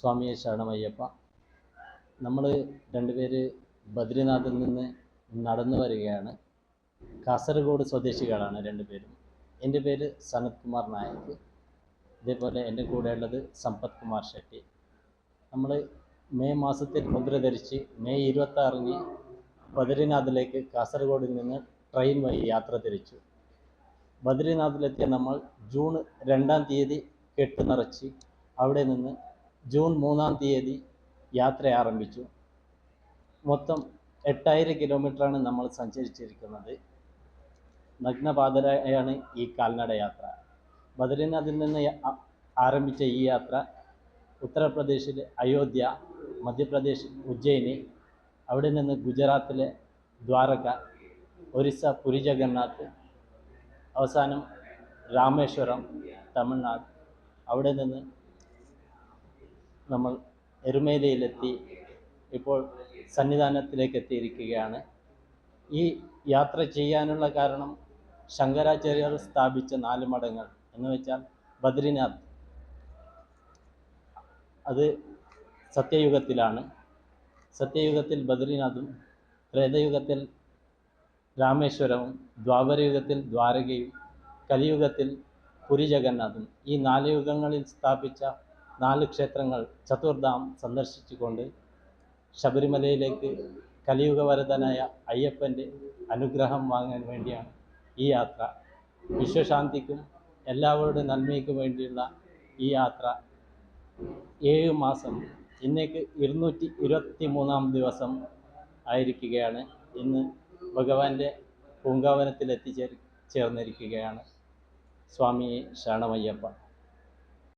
സ്വാമിയെ ശരണമയ്യപ്പ. നമ്മൾ രണ്ടുപേര് ബദ്രിനാഥിൽ നിന്ന് നടന്നു വരികയാണ്. കാസർഗോഡ് സ്വദേശികളാണ് രണ്ടുപേരും. എന്റെ പേര് സനത് കുമാർ നായക് ഇതേപോലെ എന്റെ കൂടെയുള്ളത് സമ്പത് കുമാർ ഷെട്ടി. നമ്മൾ മെയ് മാസത്തിൽ മുദ്ര ധരിച്ച് മെയ് ഇരുപത്താറിന് ബദ്രിനാഥിലേക്ക് കാസർഗോഡിൽ നിന്ന് ട്രെയിൻ വഴി യാത്ര തിരിച്ചു. ബദ്രിനാഥിലെത്തിയ നമ്മൾ ജൂൺ രണ്ടാം തീയതി കെട്ട് നിറച്ച് അവിടെ നിന്ന് ജൂൺ മൂന്നാം തീയതി യാത്ര ആരംഭിച്ചു. മൊത്തം എട്ടായിരം കിലോമീറ്ററാണ് നമ്മൾ സഞ്ചരിച്ചിരിക്കുന്നത്. നഗ്നപാതരായാണ് ഈ കാൽനട യാത്ര. ബദ്രീനാഥിൽ നിന്ന് ആരംഭിച്ച ഈ യാത്ര ഉത്തർപ്രദേശിലെ അയോധ്യ മധ്യപ്രദേശ് ഉജ്ജയിനി അവിടെ നിന്ന് ഗുജറാത്തിലെ ദ്വാരക ഒറീസ പുരി ജഗന്നാഥ് അവസാനം രാമേശ്വരം തമിഴ്നാട് അവിടെ നിന്ന് നമ്മൾ എരുമേലിയിലെത്തി ഇപ്പോൾ സന്നിധാനത്തിലേക്ക് എത്തിയിരിക്കുകയാണ് ഈ യാത്ര ചെയ്യാനുള്ള കാരണം ശങ്കരാചാര്യർ സ്ഥാപിച്ച നാല് മഠങ്ങൾ എന്ന് വെച്ചാൽ ബദ്രിനാഥ്. അത് സത്യയുഗത്തിലാണ്. സത്യയുഗത്തിൽ ബദ്രിനാഥും ത്രേതയുഗത്തിൽ രാമേശ്വരവും ദ്വാപരയുഗത്തിൽ ദ്വാരകയും കലിയുഗത്തിൽ പുരി ജഗന്നാഥും ഈ നാല് യുഗങ്ങളിൽ സ്ഥാപിച്ച നാല് ക്ഷേത്രങ്ങൾ ചതുർധാം സന്ദർശിച്ചുകൊണ്ട് ശബരിമലയിലേക്ക് കലിയുഗ വരതനായ അയ്യപ്പന്റെ അനുഗ്രഹം വാങ്ങാൻ വേണ്ടിയാണ് ഈ യാത്ര. വിശ്വശാന്തിക്കും എല്ലാവരുടെ നന്മയ്ക്കും വേണ്ടിയുള്ള ഈ യാത്ര. ഏഴ് മാസം ഇന്നേക്ക് ഇരുന്നൂറ്റി ഇരുപത്തി മൂന്നാം ദിവസം ആയിരിക്കുകയാണ്. ഇന്ന് ഭഗവാന്റെ പൂങ്കാവനത്തിൽ എത്തിച്ചേർ ചേർന്നിരിക്കുകയാണ്. സ്വാമി ശരണമയ്യപ്പ.